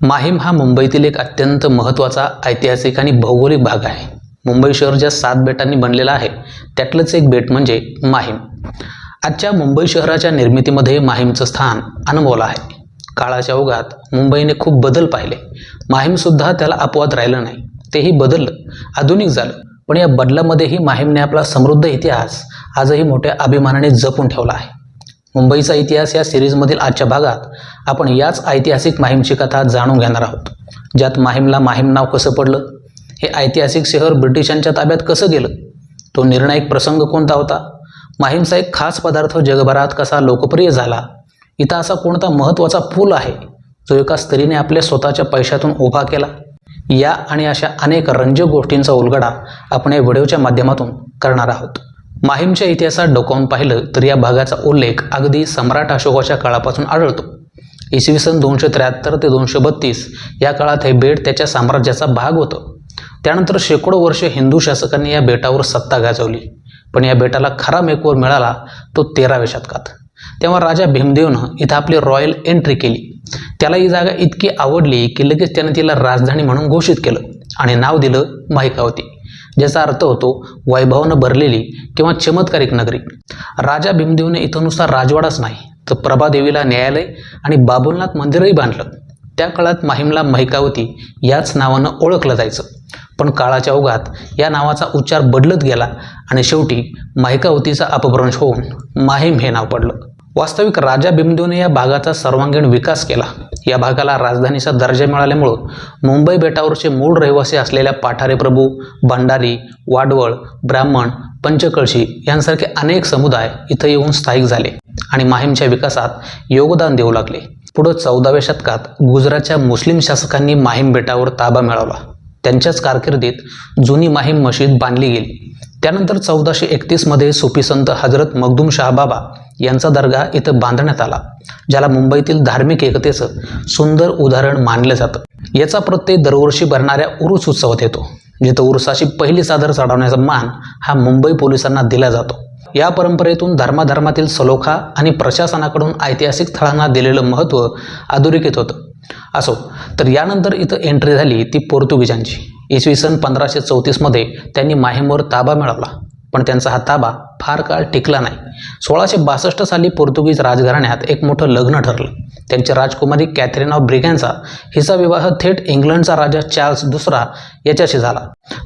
माहीम हा मुंबईतील एक अत्यंत महत्त्वाचा ऐतिहासिक आणि भौगोलिक भाग आहे. मुंबई शहर ज्या सात बेटांनी बनलेला आहे त्यातलंच एक बेट म्हणजे माहीम. आजच्या मुंबई शहराच्या निर्मितीमध्ये माहीमचं स्थान अनमोल आहे. काळाच्या ओघात मुंबईने खूप बदल पाहिले. माहीमसुद्धा त्याला अपवाद राहिलं नाही. तेही बदललं आधुनिक झालं. पण या बदलामध्येही माहीमने आपला समृद्ध इतिहास आजही मोठ्या अभिमानाने जपून ठेवला आहे. मुंबईचा इतिहास या सिरीजमधील आजच्या भागात आपण याच ऐतिहासिक माहीमची कथा जाणून घेणार आहोत. ज्यात माहीमला माहीम नाव कसं पडलं? हे ऐतिहासिक शहर ब्रिटिशांच्या ताब्यात कसं गेलं? तो निर्णायक प्रसंग कोणता होता? माहीमचा एक खास पदार्थ जगभरात कसा लोकप्रिय झाला? इथं असा कोणता महत्त्वाचा पूल आहे जो एका स्त्रीने आपल्या स्वतःच्या पैशातून उभा केला? या आणि अशा अनेक रंजक गोष्टींचा उलगडा आपण या व्हिडिओच्या माध्यमातून करणार आहोत. माहीमच्या इतिहासात डोकावून पाहिलं तर या भागाचा उल्लेख अगदी सम्राट अशोकाच्या काळापासून आढळतो. इसवी सन दोनशे त्र्याहत्तर ते दोनशे बत्तीस या काळात हे बेट त्याच्या साम्राज्याचा भाग होतं. त्यानंतर शेकडो वर्ष हिंदू शासकांनी या बेटावर सत्ता गाजवली. पण या बेटाला खरा मेकवर मिळाला तो तेराव्या शतकात. तेव्हा राजा भीमदेवनं इथं आपली रॉयल एंट्री केली. त्याला ही जागा इतकी आवडली की लगेच त्यानं तिला राजधानी म्हणून घोषित केलं आणि नाव दिलं माहिकावती ज्याचा अर्थ होतो वैभवानं भरलेली किंवा चमत्कारिक नगरी. राजा भीमदेवने इथं राजवाडाच नाही तर प्रभादेवीला न्यायालय आणि बाबुलनाथ मंदिरही बांधलं. त्या काळात माहीमला महिकावती याच नावानं ओळखलं जायचं. पण काळाच्या ओघात या नावाचा उच्चार बदलत गेला आणि शेवटी माहिकावतीचा अपभ्रंश होऊन माहीम हे नाव पडलं. वास्तविक राजा भीमदेवने या भागाचा सर्वांगीण विकास केला. या भागाला राजधानीचा दर्जा मिळाल्यामुळं मुंबई बेटावरचे मूळ रहिवासी असलेल्या पाठारे प्रभू भंडारी वाडवळ ब्राह्मण पंचकळशी यांसारखे अनेक समुदाय इथं येऊन स्थायिक झाले आणि माहीमच्या विकासात योगदान देऊ लागले. पुढं चौदाव्या शतकात गुजरातच्या मुस्लिम शासकांनी माहीम बेटावर ताबा मिळवला त्यांच्याच कारकिर्दीत जुनी माहीम मशीद बांधली गेली. त्यानंतर चौदाशे एकतीसमध्ये सुफी संत हजरत मखदूम शाहबाबा यांचा दर्गा इथं बांधण्यात आला ज्याला मुंबईतील धार्मिक एकतेचं सुंदर उदाहरण मानलं जातं. याचा प्रत्यय दरवर्षी भरणाऱ्या उरुस उत्सवात येतो जिथं उरुसाची पहिली सादर चढवण्याचा मान हा मुंबई पोलिसांना दिला जातो. या परंपरेतून धर्माधर्मातील सलोखा आणि प्रशासनाकडून ऐतिहासिक स्थळांना दिलेलं महत्त्व अधोरेखित होतं. असो तर यानंतर इथं एंट्री झाली ती पोर्तुगीजांची. इसवी सन पंधराशे चौतीसमध्ये त्यांनी माहीमवर ताबा मिळवला पण त्यांचा हा ताबा फार काळ टिकला नाही. सोळाशे बासष्ट साली पोर्तुगीज राजघराण्यात एक मोठं लग्न ठरलं. त्यांच्या राजकुमारी कॅथरीन ऑफ ब्रिगॅनचा हिचा विवाह थेट इंग्लंडचा राजा चार्ल्स दुसरा याच्याशी झाला.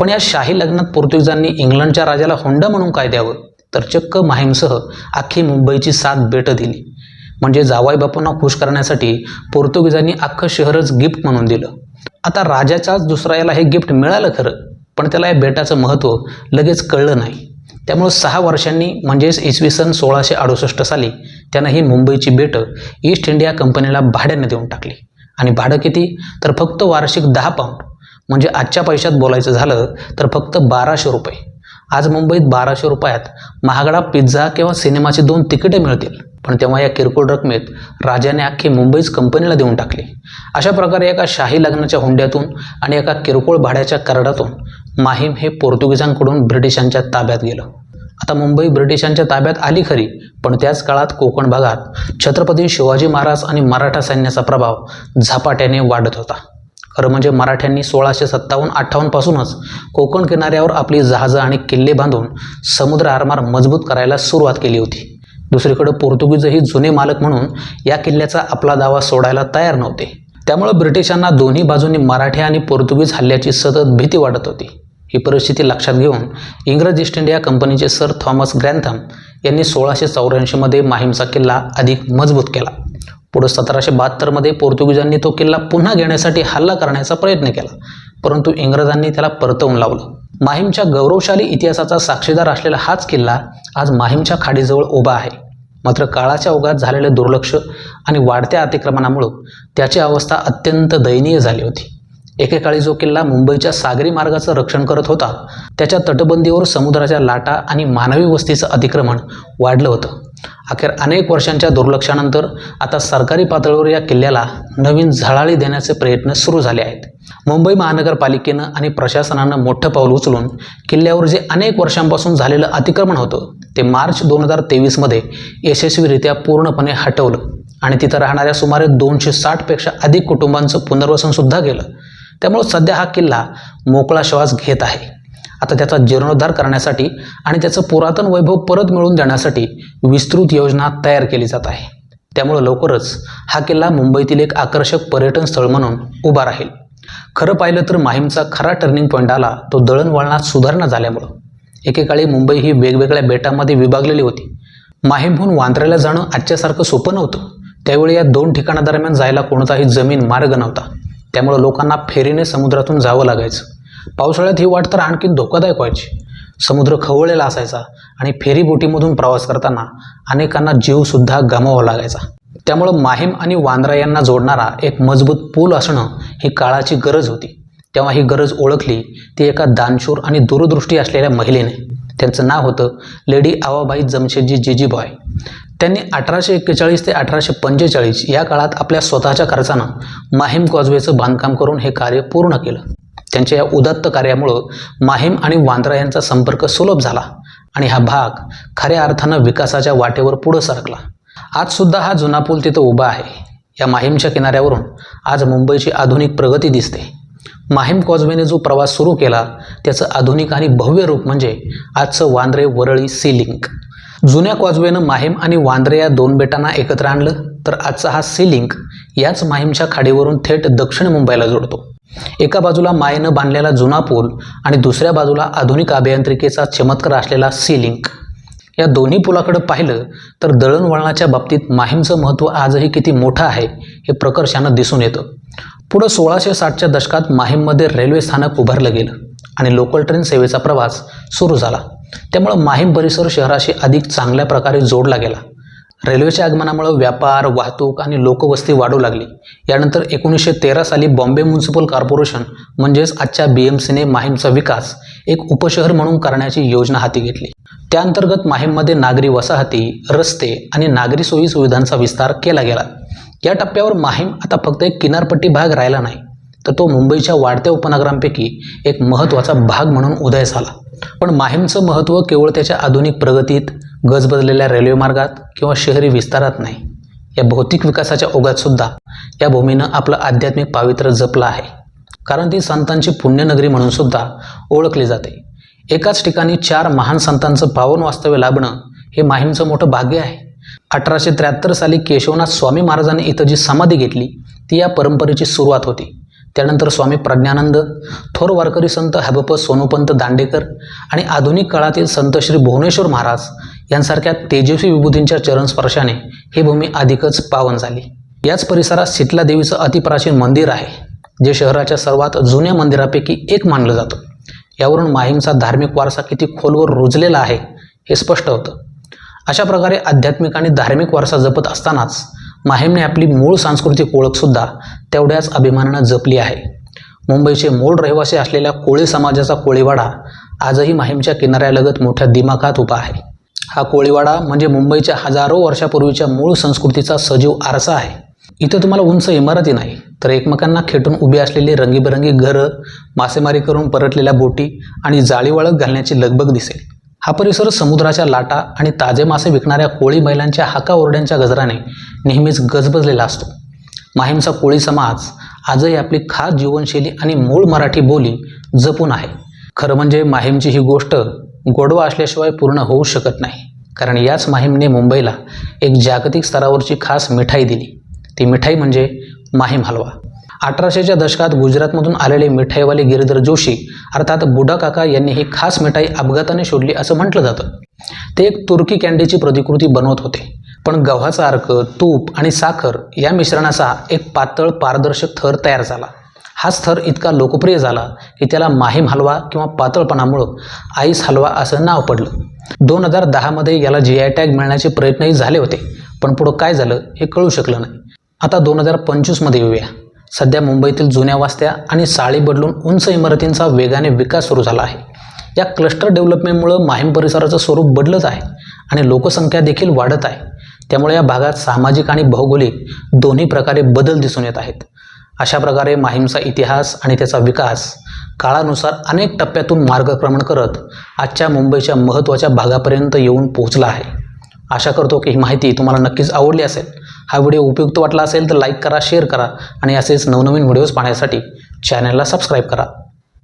पण या शाही लग्नात पोर्तुगीजांनी इंग्लंडच्या राजाला होंडा म्हणून काय द्यावं? तर चक्क माहीमसह अख्खी मुंबईची सात बेटं दिली. म्हणजे जावाई बापूंना खुश करण्यासाठी पोर्तुगीजांनी अख्खं शहरच गिफ्ट म्हणून दिलं. आता राजाच्याच दुसरा याला हे गिफ्ट मिळालं खरं पण त्याला या बेटाचं महत्त्व लगेच कळलं नाही. त्यामुळं सहा वर्षांनी म्हणजेच इसवी सन सोळाशे अडुसष्ट साली त्यानं ही मुंबईची बेटं ईस्ट इंडिया कंपनीला भाड्याने देऊन टाकली. आणि भाडं किती? तर फक्त वार्षिक दहा पाऊंड म्हणजे आजच्या पैशात बोलायचं झालं तर फक्त बाराशे रुपये. आज मुंबईत बाराशे रुपयात महागडा पिझ्झा किंवा सिनेमाची दोन तिकिटे मिळतील. पण तेव्हा या किरकोळ रकमेत राजाने अख्खी मुंबईच कंपनीला देऊन टाकली. अशा प्रकारे एका शाही लग्नाच्या हुंड्यातून आणि एका किरकोळ भाड्याच्या करडातून माहीम हे पोर्तुगीजांकडून ब्रिटिशांच्या ताब्यात गेलं. आता मुंबई ब्रिटिशांच्या ताब्यात आली खरी पण त्याच काळात कोकण भागात छत्रपती शिवाजी महाराज आणि मराठा सैन्याचा प्रभाव झपाट्याने वाढत होता. खरं म्हणजे मराठ्यांनी सोळाशे सत्तावन्न अठ्ठावन्नपासूनच कोकण किनाऱ्यावर आपली जहाजं आणि किल्ले बांधून समुद्र आरमार मजबूत करायला सुरुवात केली होती. दुसरीकडे पोर्तुगीजही जुने मालक म्हणून या किल्ल्याचा आपला दावा सोडायला तयार नव्हते. त्यामुळं ब्रिटिशांना दोन्ही बाजूंनी मराठी आणि पोर्तुगीज हल्ल्याची सतत भीती वाटत होती. ही परिस्थिती लक्षात घेऊन इंग्रज ईस्ट इंडिया कंपनीचे सर थॉमस ग्रॅन्थम यांनी सोळाशे चौऱ्याऐंशीमध्ये माहीमचा किल्ला अधिक मजबूत केला. पुढं सतराशे बहात्तरमध्ये पोर्तुगीजांनी तो किल्ला पुन्हा घेण्यासाठी हल्ला करण्याचा प्रयत्न केला. परंतु इंग्रजांनी त्याला परतवून लावलं. माहीमच्या गौरवशाली इतिहासाचा साक्षीदार असलेला हाच किल्ला आज माहीमच्या खाडीजवळ उभा आहे. मात्र काळाच्या ओघात झालेले दुर्लक्ष आणि वाढत्या अतिक्रमणामुळं त्याची अवस्था अत्यंत दयनीय झाली होती. एकेकाळी जो किल्ला मुंबईच्या सागरी मार्गाचं रक्षण करत होता त्याच्या तटबंदीवर समुद्राच्या लाटा आणि मानवी वस्तीचं अतिक्रमण वाढलं होतं. अखेर अनेक वर्षांच्या दुर्लक्षानंतर आता सरकारी पातळीवर या किल्ल्याला नवीन झळाळी देण्याचे प्रयत्न सुरू झाले आहेत. मुंबई महानगरपालिकेनं आणि प्रशासनानं मोठं पाऊल उचलून किल्ल्यावर जे अनेक वर्षांपासून झालेलं अतिक्रमण होतं ते मार्च दोन हजार तेवीसमध्ये यशस्वीरित्या पूर्णपणे हटवलं. आणि तिथं राहणाऱ्या सुमारे दोनशे साठपेक्षा अधिक कुटुंबांचं पुनर्वसनसुद्धा केलं. त्यामुळं सध्या हा किल्ला मोकळा श्वास घेत आहे. आता त्याचा जीर्णोद्धार करण्यासाठी आणि त्याचं पुरातन वैभव परत मिळवून देण्यासाठी विस्तृत योजना तयार केली जात आहे. त्यामुळं लवकरच हा किल्ला मुंबईतील एक आकर्षक पर्यटन स्थळ म्हणून उभा राहील. खरं पाहिलं तर माहीमचा खरा टर्निंग पॉईंट आला तो दळणवळणात सुधारणा झाल्यामुळं. एकेकाळी मुंबई ही वेगवेगळ्या बेटांमध्ये विभागलेली होती. माहीमहून वांद्र्याला जाणं आजच्यासारखं सोपं नव्हतं. त्यावेळी या दोन ठिकाणादरम्यान जायला कोणताही जमीन मार्ग नव्हता. त्यामुळं लोकांना फेरीने समुद्रातून जावं लागायचं. पावसाळ्यात ही वाट तर आणखी धोकादायक व्हायची. समुद्र खवळलेला असायचा आणि फेरी बोटीमधून प्रवास करताना अनेकांना जीवसुद्धा गमावा लागायचा. त्यामुळं माहीम आणि वांद्रा यांना जोडणारा एक मजबूत पूल असणं ही काळाची गरज होती. तेव्हा ही गरज ओळखली ती एका दानशूर आणि दूरदृष्टी असलेल्या महिलेने. त्यांचं नाव होतं लेडी आवाबाई जमशेदजी जिजीबॉय. त्यांनी अठराशे एक्केचाळीस ते अठराशे पंचेचाळीस या काळात आपल्या स्वतःच्या खर्चानं माहीम कॉजवेचं बांधकाम करून हे कार्य पूर्ण केलं. त्यांच्या या उदात्त कार्यामुळं माहीम आणि वांद्रा यांचा संपर्क सुलभ झाला आणि हा भाग खऱ्या अर्थानं विकासाच्या वाटेवर पुढं सरकला. आजसुद्धा हा जुना पूल तिथं उभा आहे. या माहीमच्या किनाऱ्यावरून आज मुंबईची आधुनिक प्रगती दिसते. माहीम कॉजवेने जो प्रवास सुरू केला त्याचं आधुनिक आणि भव्य रूप म्हणजे आजचं वांद्रे वरळी सी लिंक जुन्या कॉजवेनं माहीम आणि वांद्रे या दोन बेटांना एकत्र आणलं तर आजचा हा सी लिंक याच माहीमच्या खाडीवरून थेट दक्षिण मुंबईला जोडतो. एका बाजूला मायेनं बांधलेला जुना पूल आणि दुसऱ्या बाजूला आधुनिक अभियांत्रिकेचा चमत्कार असलेला सी लिंक या दोन्ही पुलाकडं पाहिलं तर दळणवळणाच्या बाबतीत माहीमचं महत्त्व आजही किती मोठं आहे हे प्रकर्षानं दिसून येतं. पुढं सोळाशे साठच्या दशकात माहीममध्ये रेल्वे स्थानक उभारलं गेलं आणि लोकल ट्रेन सेवेचा प्रवास सुरू झाला. त्यामुळं माहीम परिसर शहराशी अधिक चांगल्या प्रकारे जोडला गेला. रेल्वेच्या आगमनामुळं व्यापार वाहतूक आणि लोकवस्ती वाढू लागली. यानंतर एकोणीसशे तेरा साली बॉम्बे म्युन्सिपल कॉर्पोरेशन म्हणजेच आजच्या बी एम सीने माहीमचा विकास एक उपशहर म्हणून करण्याची योजना हाती घेतली. त्याअंतर्गत माहीममध्ये नागरी वसाहती रस्ते आणि नागरी सोयी सुविधांचा विस्तार केला गेला. या टप्प्यावर माहीम आता फक्त एक किनारपट्टी भाग राहिला नाही तर तो मुंबईच्या वाढत्या उपनगरांपैकी एक महत्त्वाचा भाग म्हणून उदय झाला. पण माहीमचं महत्त्व केवळ त्याच्या आधुनिक प्रगतीत गजबजलेल्या रेल्वे मार्गात किंवा शहरी विस्तारात नाही. या भौतिक विकासाच्या ओघातसुद्धा या भूमीनं आपलं आध्यात्मिक पावित्र्य जपलं आहे. कारण ती संतांची पुण्यनगरी म्हणून सुद्धा ओळखली जाते. एकाच ठिकाणी चार महान संतांचं पावन वास्तव्य लाभणं हे माहीमचं मोठं भाग्य आहे. अठराशे त्र्याहत्तर साली केशवनाथ स्वामी महाराजांनी इथं जी समाधी घेतली ती या परंपरेची सुरुवात होती. त्यानंतर स्वामी प्रज्ञानंद थोर वारकरी संत हबप सोनोपंत दांडेकर आणि आधुनिक काळातील संत श्री भुवनेश्वर महाराज यांसारख्या तेजस्वी विभूतींच्या चरणस्पर्शाने ही भूमी अधिकच पावन झाली. याच परिसरात शीतला देवीचं अतिप्राचीन मंदिर आहे जे शहराच्या सर्वात जुन्या मंदिरापैकी एक मानलं जातं. यावरून माहीमचा धार्मिक वारसा किती खोलवर रुजलेला आहे हे स्पष्ट होतं. अशा प्रकारे आध्यात्मिक आणि धार्मिक वारसा जपत असतानाच माहीमने आपली मूळ सांस्कृतिक ओळखसुद्धा तेवढ्याच अभिमानानं जपली आहे. मुंबईचे मूळ रहिवासी असलेल्या कोळी समाजाचा कोळीवाडा आजही माहीमच्या किनाऱ्यालगत मोठ्या दिमाखात उभा आहे. हा कोळीवाडा म्हणजे मुंबईच्या हजारो वर्षापूर्वीच्या मूळ संस्कृतीचा सजीव आरसा आहे. इथं तुम्हाला उंच इमारती नाही तर एकमेकांना खेटून उभी असलेली रंगीबेरंगी घरं मासेमारी करून परतलेल्या बोटी आणि जाळीवाळत घालण्याची लगबग दिसेल. हा परिसर समुद्राच्या लाटा आणि ताजे मासे विकणाऱ्या कोळी बैलांच्या हाका ओरड्यांच्या गजराने नेहमीच गजबजलेला असतो. माहीमचा कोळी समाज आजही आपली खास जीवनशैली आणि मूळ मराठी बोली जपून आहे. खरं म्हणजे माहीमची ही गोष्ट गोडवा असल्याशिवाय पूर्ण होऊ शकत नाही. कारण याच माहीमने मुंबईला एक जागतिक स्तरावरची खास मिठाई दिली. ती मिठाई म्हणजे माहीम हलवा. अठराशेच्या दशकात गुजरातमधून आलेले मिठाईवाले गिरीधर जोशी अर्थात बुडा काका यांनी ही खास मिठाई अपघाताने शोधली असं म्हटलं जातं. ते एक तुर्की कॅन्डीची प्रतिकृती बनवत होते. पण गव्हाचा अर्क तूप आणि साखर या मिश्रणाचा एक पातळ पारदर्शक थर तयार झाला. हाच थर इतका लोकप्रिय झाला की त्याला माहीम हलवा किंवा पातळपणामुळं आईस हलवा असं नाव पडलं. दोन हजार दहामध्ये याला जी आय टॅग मिळण्याचे प्रयत्नही झाले होते पण पुढं काय झालं हे कळू शकलं नाही. आता दोन हजार पंचवीसमध्ये येऊया. सध्या मुंबईतील जुन्या वास्त्या आणि साळी बदलून उंच इमारतींचा वेगाने विकास सुरू झाला आहे. या क्लस्टर डेव्हलपमेंटमुळं माहीम परिसराचं स्वरूप बदलत आहे आणि लोकसंख्या देखील वाढत आहे. त्यामुळे या भागात सामाजिक आणि भौगोलिक दोन्ही प्रकारे बदल दिसून येत आहेत. अशा प्रकारे माहीमचा इतिहास आणि त्याचा विकास काळानुसार अनेक टप्प्यातून मार्गक्रमण करत आजच्या मुंबईच्या महत्त्वाच्या भागापर्यंत येऊन पोहोचला आहे. आशा करतो की ही माहिती तुम्हाला नक्कीच आवडली असेल. हा व्हिडिओ उपयुक्त वाटला असेल तर लाईक करा शेअर करा आणि असेच नवनवीन व्हिडिओज पाहण्यासाठी चॅनलला सबस्क्राईब करा.